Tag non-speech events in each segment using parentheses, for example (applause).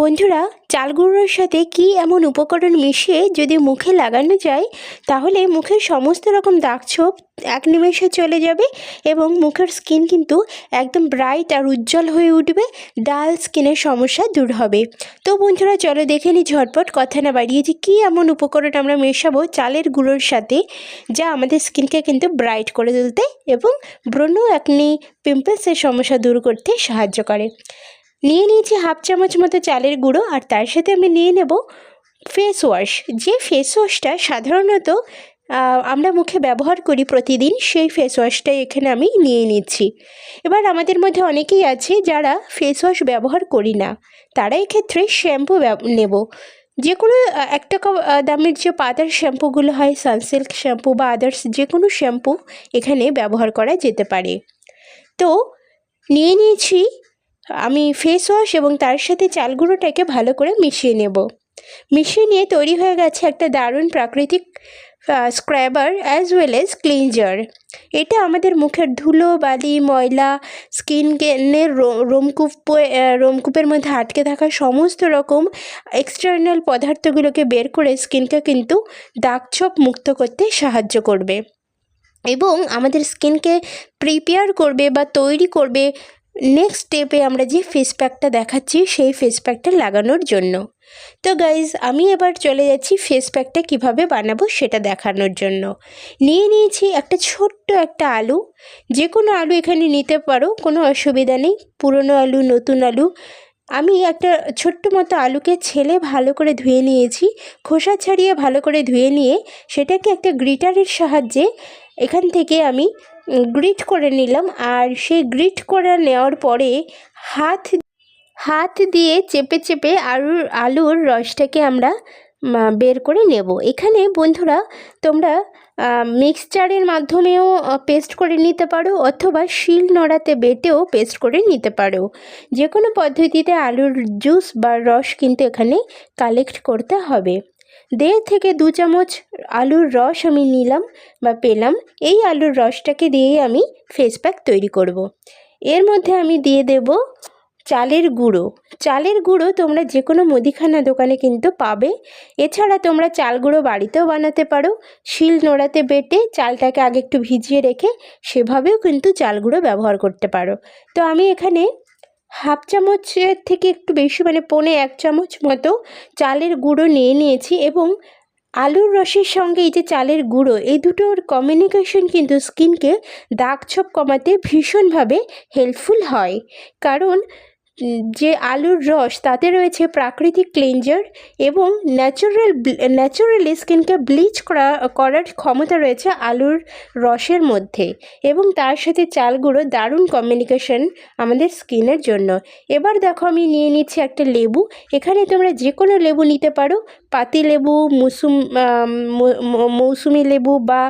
বন্ধুরা চাল গুঁড়োর সাথে কি এমন উপকরণ মিশিয়ে যদি মুখে লাগানো যায়, তাহলে মুখের সমস্ত রকম দাগ দাগছোপ এক নিমেষে চলে যাবে এবং মুখের স্কিন কিন্তু একদম ব্রাইট আর উজ্জ্বল হয়ে উঠবে, ডাল স্কিনের সমস্যা দূর হবে। তো বন্ধুরা, চলো দেখে নিই ঝটপট কথা না বাড়িয়ে যে কী এমন উপকরণ আমরা মেশাবো চালের গুঁড়োর সাথে, যা আমাদের স্কিনকে কিন্তু ব্রাইট করে তুলতে এবং ব্রণ একনি পিম্পলসের সমস্যা দূর করতে সাহায্য করে। নিয়ে নিয়েছি হাফ চামচ মতো চালের গুঁড়ো আর তার সাথে আমি নিয়ে নেব ফেস ওয়াশ যে ফেস ওয়াশটা সাধারণত আমরা মুখে ব্যবহার করি প্রতিদিন, সেই ফেস ওয়াশটাই এখানে আমি নিয়ে নিচ্ছি। এবার আমাদের মধ্যে অনেকেই আছে যারা ফেস ওয়াশ ব্যবহার করি না। তারা এক্ষেত্রে শ্যাম্পু নেব। যে কোনো এক টাকা দামের যে পাতার শ্যাম্পুগুলো হয় সানসিল্ক শ্যাম্পু বা আদার্স যে কোনো শ্যাম্পু এখানে ব্যবহার করা যেতে পারে। তো, নিয়ে নিয়েছি আমি ফেস ওয়াশ এবং তার সাথে চাল গুঁড়োটাকে ভালো করে মিশিয়ে নেব। মিশিয়ে নিয়ে তৈরি হয়ে গেছে একটা দারুণ প্রাকৃতিক scrubber as well as cleanser এটা আমাদের মুখের ধুলো, বালি, ময়লা স্কিন স্কিনের রোমকূপ রোমকূপের মধ্যে আটকে থাকা সমস্ত রকম এক্সটার্নাল পদার্থগুলোকে বের করে স্কিনকে কিন্তু দাগছোপ মুক্ত করতে সাহায্য করবে। এবং আমাদের স্কিনকে প্রিপেয়ার করবে বা তৈরি করবে নেক্সট স্টেপে আমরা যে ফেস প্যাকটা দেখাচ্ছি, সেই ফেস প্যাকটা লাগানোর জন্য। তো গাইজ আমি এবার চলে যাচ্ছি ফেস প্যাকটা কীভাবে বানাবো সেটা দেখানোর জন্য। নিয়ে নিয়েছি একটা ছোট্ট একটা আলু। যে কোনো আলু এখানে নিতে পারো, কোনো অসুবিধা নেই। পুরনো আলু, নতুন আলু। আমি একটা ছোট্ট মতো আলুকে ছেলে ভালো করে ধুয়ে নিয়েছি। খোসা ছাড়িয়ে ভালো করে ধুয়ে নিয়ে সেটাকে একটা গ্রিটারের সাহায্যে এখান থেকে আমি গ্রিট করে নিলাম আর সেই গ্রিট করে নেওয়ার পরে হাত হাত দিয়ে চেপে চেপে আলুর আলুর রসটাকে আমরা বের করে নেব। এখানে বন্ধুরা তোমরা মিক্সচারের মাধ্যমেও পেস্ট করে নিতে পারো অথবা শিল নড়াতে বেটেও পেস্ট করে নিতে পারো। যে কোনো পদ্ধতিতে আলুর জুস বা রস কিন্তু এখানে কালেক্ট করতে হবে। দেড় থেকে দু চামচ আলুর রস আমি নিলাম বা পেলাম। এই আলুর রসটাকে দিয়েই আমি ফেস প্যাক তৈরি করব। এর মধ্যে আমি দিয়ে দেব চালের গুঁড়ো। চালের গুঁড়ো তোমরা যে কোনো মুদিখানা দোকানে কিন্তু পাবে। এছাড়া তোমরা চাল গুঁড়ো বাড়িতেও বানাতে পারো। শিল নোড়াতে বেটে চালটাকে আগে একটু ভিজিয়ে রেখে সেভাবেও কিন্তু চাল গুঁড়ো ব্যবহার করতে পারো। তো আমি এখানে হাফ চামচের থেকে একটু বেশি মানে পোনে এক চামচ মতো চালের গুঁড়ো নিয়ে নিয়েছি এবং আলুর রসের সঙ্গে এই যে চালের গুঁড়ো, এই দুটোর কমিউনিকেশন কিন্তু স্কিনকে দাগ ছোপ কমাতে ভীষণভাবে হেল্পফুল হয়। কারণ যে আলুর রস, তাতে রয়েছে প্রাকৃতিক ক্লিনজার এবং ন্যাচারাল ন্যাচারালি স্কিনকে ব্লিচ করা, করার ক্ষমতা রয়েছে আলুর রসের মধ্যে এবং তার সাথে চাল গুঁড়ো দারুণ কমিউনিকেশন আমাদের স্কিনের জন্য। এবার দেখো আমি নিয়ে নিচ্ছি একটা লেবু। এখানে তোমরা যে কোনো লেবু নিতে পারো। পাতি লেবু, মুসুম মৌসুমি লেবু বা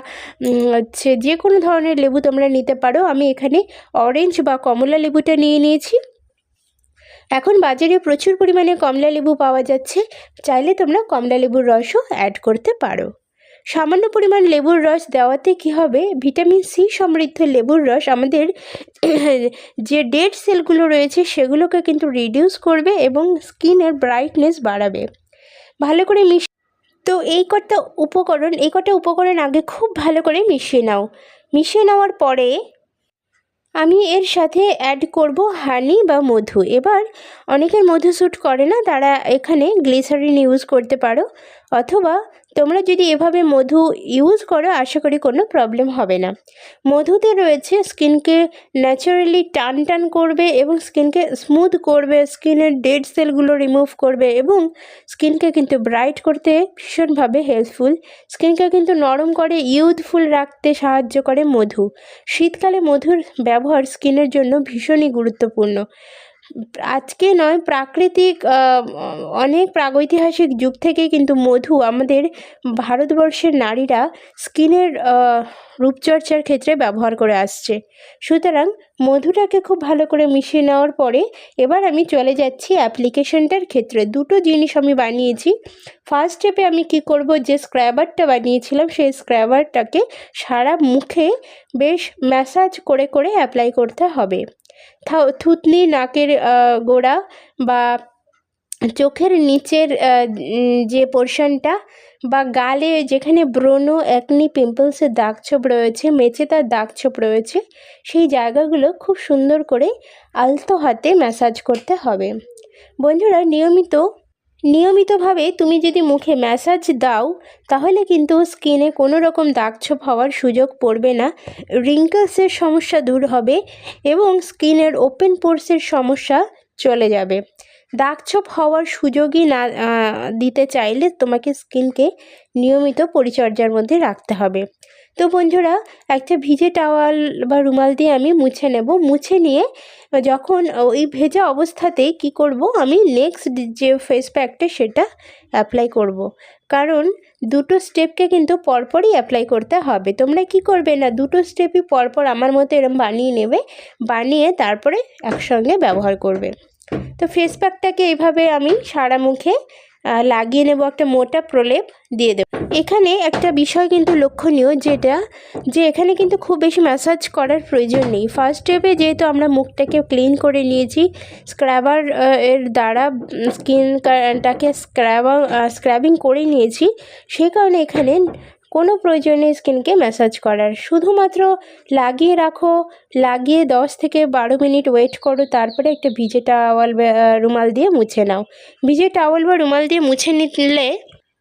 হচ্ছে যে কোনো ধরনের লেবু তোমরা নিতে পারো। আমি এখানে অরেঞ্জ বা কমলা লেবুটা নিয়ে নিয়েছি। এখন বাজারে প্রচুর পরিমাণে কমলা লেবু পাওয়া যাচ্ছে। চাইলে তোমরা কমলা লেবুর রসও অ্যাড করতে পারো। সামান্য পরিমাণ লেবুর রস দেওয়াতে কি হবে? ভিটামিন সি সমৃদ্ধ লেবুর রস আমাদের (clears throat) যে ডেড সেলগুলো রয়েছে সেগুলোকে কিন্তু রিডিউস করবে এবং স্কিনের ব্রাইটনেস বাড়াবে। ভালো করে মিশ তো এই কটা উপকরণ এই কটা উপকরণ আগে খুব ভালো করে মিশিয়ে নাও। মিশিয়ে নেওয়ার পরে আমি এর সাথে অ্যাড করব হানি বা মধু। এবার অনেকের মধু স্যুট করে না, তারা এখানে গ্লিসারিন ইউজ করতে পারো, অথবা তোমরা যদি এভাবে মধু ইউজ করো, আশা করি কোনো প্রবলেম হবে না। মধুতে রয়েছে স্কিনকে ন্যাচারালি টান টান করবে এবং স্কিনকে স্মুথ করবে স্কিনের ডেড সেলগুলো রিমুভ করবে এবং স্কিনকে কিন্তু ব্রাইট করতে ভীষণভাবে হেল্পফুল স্কিনকে কিন্তু নরম করে ইউথফুল রাখতে সাহায্য করে মধু। শীতকালে মধুর ব্যবহার স্কিনের জন্য ভীষণই গুরুত্বপূর্ণ। আজকে নয়, প্রাকৃতিক অনেক প্রাগৈতিহাসিক যুগ থেকেই কিন্তু মধু আমাদের ভারতবর্ষের নারীরা স্কিনের রূপচর্চার ক্ষেত্রে ব্যবহার করে আসছে। সুতরাং মধুটাকে খুব ভালো করে মিশিয়ে নেওয়ার পরে এবার আমি চলে যাচ্ছি অ্যাপ্লিকেশনটার ক্ষেত্রে। দুটো জিনিস আমি বানিয়েছি। ফার্স্ট স্টেপে আমি কি করব? যে স্ক্র্যাবারটা বানিয়েছিলাম, সেই স্ক্র্যাবারটাকে সারা মুখে বেশ ম্যাসাজ করে করে অ্যাপ্লাই করতে হবে। থুতনি নাকের গোড়া বা চোখের নিচের যে পোর্শনটা বা গালে যেখানে ব্রণ একনি পিম্পলসের দাগ ছোপ রয়েছে মেচেতার দাগ ছোপ রয়েছে, সেই জায়গাগুলো খুব সুন্দর করে আলতো হাতে ম্যাসাজ করতে হবে। বন্ধুরা, নিয়মিত নিয়মিতভাবে তুমি যদি মুখে ম্যাসাজ দাও, তাহলে কিন্তু স্কিনে কোনো রকম দাগছোপ হওয়ার সুযোগ পড়বে না। রিঙ্কলসের সমস্যা দূর হবে এবং স্কিনের ওপেন পোর্সের সমস্যা চলে যাবে। দাগছোপ হওয়ার সুযোগই না দিতে চাইলে তোমাকে স্কিনকে নিয়মিত পরিচর্যার মধ্যে রাখতে হবে। তো বন্ধুরা, একটা ভিজে টাওয়াল বা রুমাল দিয়ে আমি মুছে নেব। মুছে নিয়ে যখন ওই ভেজা অবস্থাতেই কি করব, আমি নেক্সট যে ফেস প্যাকটা সেটা অ্যাপ্লাই করব। কারণ দুটো স্টেপকে কিন্তু পরপরই অ্যাপ্লাই করতে হবে। তোমরা কি করবে না, দুটো স্টেপই পরপর আমার মতো এরম বানিয়ে নেবে, বানিয়ে তারপরে একসঙ্গে ব্যবহার করবে। তো ফেস প্যাকটাকে এইভাবে আমি সারা মুখে লাগিয়ে নেব একটা মোটা প্রলেপ দিয়ে দেবো। এখানে একটা বিষয় কিন্তু লক্ষণীয় যেটা, যে এখানে কিন্তু খুব বেশি ম্যাসাজ করার প্রয়োজন নেই। ফার্স্ট স্টেপে যেহেতু আমরা মুখটাকে ক্লিন করে নিয়েছি স্ক্রাবার এর দ্বারা স্কিনটাকে স্ক্রাবাং স্ক্রাবিং করে নিয়েছি সেই কারণে এখানে কোনো প্রয়োজন নেই স্কিনকে ম্যাসাজ করার। শুধুমাত্র লাগিয়ে রাখো, লাগিয়ে দশ থেকে বারো মিনিট ওয়েট করো, তারপরে একটা ভিজে টাওয়াল রুমাল দিয়ে মুছে নাও। ভিজে টাওয়াল বা রুমাল দিয়ে মুছে নিলে,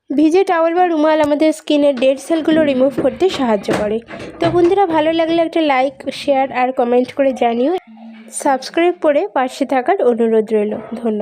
ভিজে টাওয়াল বা রুমাল আমাদের স্কিনের ডেড সেলগুলো রিমুভ করতে সাহায্য করে। তো বন্ধুরা, ভালো লাগলে একটা লাইক, শেয়ার আর কমেন্ট করে জানিও। সাবস্ক্রাইব করে পাশে থাকার অনুরোধ রইল। ধন্যবাদ।